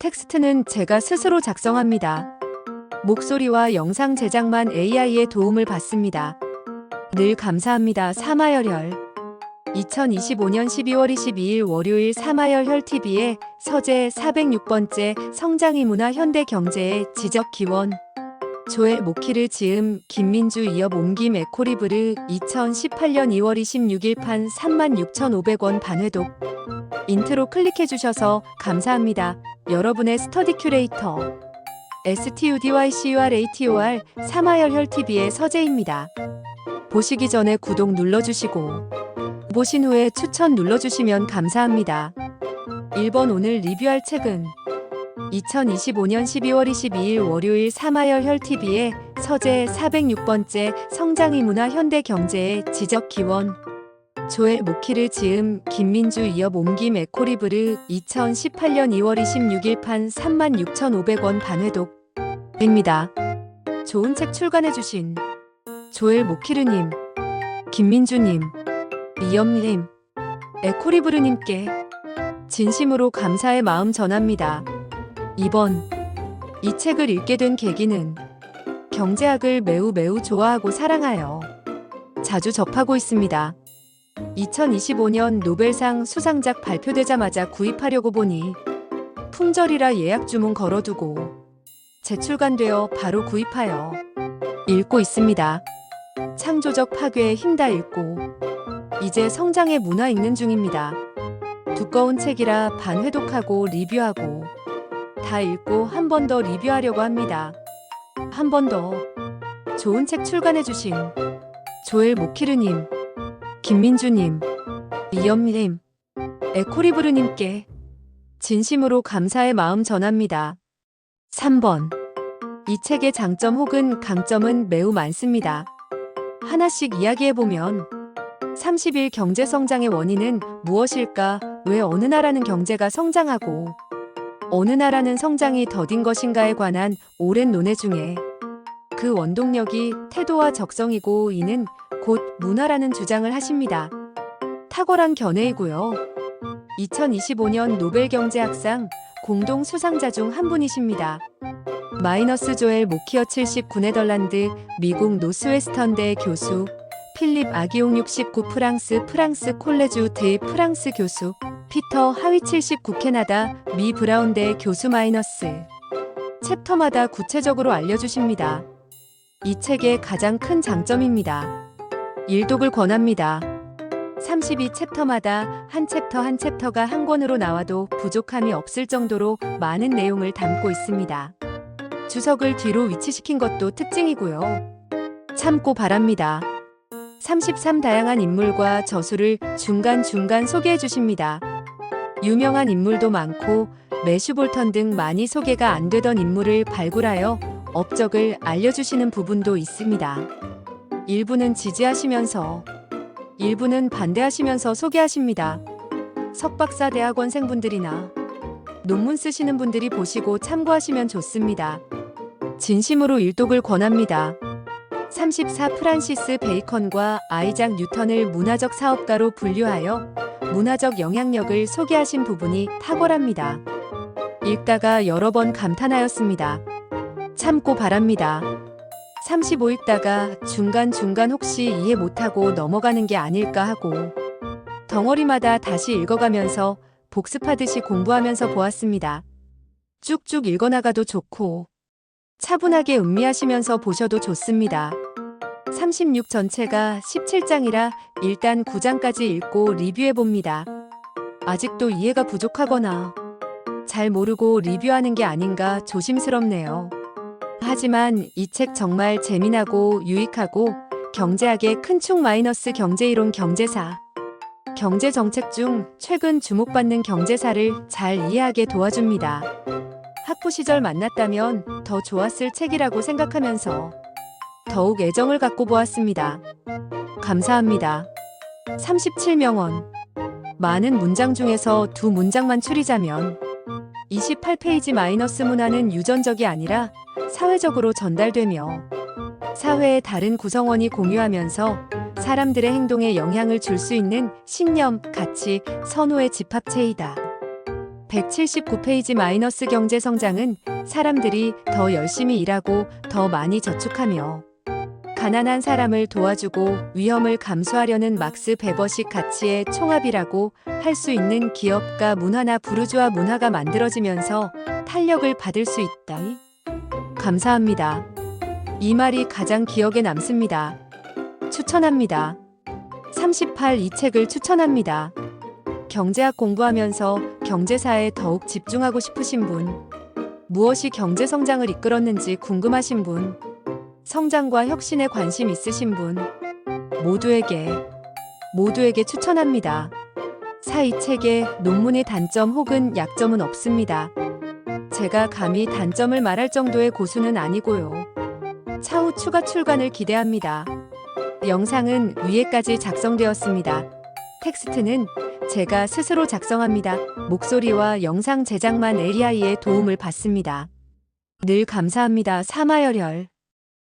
텍스트는 제가 스스로 작성합니다. 목소리와 영상 제작만 AI의 도움을 받습니다. 늘 감사합니다. 사마열혈. 2025년 12월 22일 월요일 사마열혈 TV의 서재 406번째 성장이 문화 현대 경제의 지적 기원. 조엘 모키르 지음 김민주 이업 옮김 에코리브르 2018년 2월 26일 판 36,500원 반회독. 인트로 클릭해 주셔서 감사합니다. 여러분의 스터디 큐레이터. STUDYCURATOR 사마열혈 TV의 서재입니다. 보시기 전에 구독 눌러주시고 보신 후에 추천 눌러주시면 감사합니다. 1번 오늘 리뷰할 책은 2025년 12월 22일 월요일 사마열혈 TV의 서재 406번째 성장이 문화 현대 경제의 지적 기원 조엘 모키르 지음 김민주 이업 옮김 에코리브르 2018년 2월 26일 판 36,500원 반회독 입니다. 좋은 책 출간해주신 조엘 모키르님, 김민주님, 이엄님, 에코리브르님께 진심으로 감사의 마음 전합니다. 2번 이 책을 읽게 된 계기는 경제학을 매우 매우 좋아하고 사랑하여 자주 접하고 있습니다. 2025년 노벨상 수상작 발표되자마자 구입하려고 보니 품절이라 예약 주문 걸어두고 재출간되어 바로 구입하여 읽고 있습니다. 창조적 파괴에 힘다 읽고 이제 성장의 문화 읽는 중입니다. 두꺼운 책이라 반회독하고 리뷰하고 다 읽고 한 번 더 리뷰하려고 합니다. 한 번 더 좋은 책 출간해주신 조엘 모키르님, 김민주님, 이엄님, 에코리브르님께 진심으로 감사의 마음 전합니다. 3번 이 책의 장점 혹은 강점은 매우 많습니다. 하나씩 이야기해보면 30일 경제 성장의 원인은 무엇일까? 왜 어느 나라는 경제가 성장하고 어느 나라는 성장이 더딘 것인가에 관한 오랜 논의 중에 그 원동력이 태도와 적성이고 이는 곧 문화라는 주장을 하십니다. 탁월한 견해이고요. 2025년 노벨 경제학상 공동 수상자 중 한 분이십니다. 마이너스 조엘 모키어 79 네덜란드, 미국 노스웨스턴대 교수, 필립 아기용 69 프랑스 프랑스 콜레주 드 프랑스 교수, 피터 하위 79 캐나다, 미 브라운대 교수 마이너스. 챕터마다 구체적으로 알려주십니다. 이 책의 가장 큰 장점입니다. 일독을 권합니다. 32챕터마다 한 챕터 한 챕터가 한 권으로 나와도 부족함이 없을 정도로 많은 내용을 담고 있습니다. 주석을 뒤로 위치시킨 것도 특징이고요. 참고 바랍니다. 33 다양한 인물과 저수를 중간중간 소개해 주십니다. 유명한 인물도 많고 매슈볼턴 등 많이 소개가 안 되던 인물을 발굴하여 업적을 알려주시는 부분도 있습니다. 일부는 지지하시면서 일부는 반대하시면서 소개하십니다. 석박사 대학원생분들이나 논문 쓰시는 분들이 보시고 참고하시면 좋습니다. 진심으로 일독을 권합니다. 34 프란시스 베이컨과 아이작 뉴턴을 문화적 사업가로 분류하여 문화적 영향력을 소개하신 부분이 탁월합니다. 읽다가 여러 번 감탄하였습니다. 참고 바랍니다. 35 읽다가 중간중간 혹시 이해 못하고 넘어가는 게 아닐까 하고 덩어리마다 다시 읽어가면서 복습하듯이 공부하면서 보았습니다. 쭉쭉 읽어나가도 좋고 차분하게 음미하시면서 보셔도 좋습니다. 36 전체가 17장이라 일단 9장까지 읽고 리뷰해 봅니다. 아직도 이해가 부족하거나 잘 모르고 리뷰하는 게 아닌가 조심스럽네요. 하지만 이 책 정말 재미나고 유익하고 경제학의 큰축 마이너스 경제이론 경제사 경제 정책 중 최근 주목받는 경제사를 잘 이해하게 도와줍니다. 학부 시절 만났다면 더 좋았을 책이라고 생각하면서 더욱 애정을 갖고 보았습니다. 감사합니다. 37명원. 많은 문장 중에서 두 문장만 추리자면 28페이지 마이너스 문화는 유전적이 아니라 사회적으로 전달되며 사회의 다른 구성원이 공유하면서 사람들의 행동에 영향을 줄 수 있는 신념, 가치, 선호의 집합체이다. 179페이지 마이너스 경제 성장은 사람들이 더 열심히 일하고 더 많이 저축하며 가난한 사람을 도와주고 위험을 감수하려는 막스 베버식 가치의 총합이라고 할 수 있는 기업가 문화나 부르주아 문화가 만들어지면서 탄력을 받을 수 있다. 감사합니다. 이 말이 가장 기억에 남습니다. 추천합니다. 38 이 책을 추천합니다. 경제학 공부하면서 경제사에 더욱 집중하고 싶으신 분, 무엇이 경제 성장을 이끌었는지 궁금하신 분, 성장과 혁신에 관심 있으신 분, 모두에게, 모두에게 추천합니다. 사이 책에 논문의 단점 혹은 약점은 없습니다. 제가 감히 단점을 말할 정도의 고수는 아니고요. 차후 추가 출간을 기대합니다. 영상은 위에까지 작성되었습니다. 텍스트는 제가 스스로 작성합니다. 목소리와 영상 제작만 AI의 도움을 받습니다. 늘 감사합니다. 사마열혈.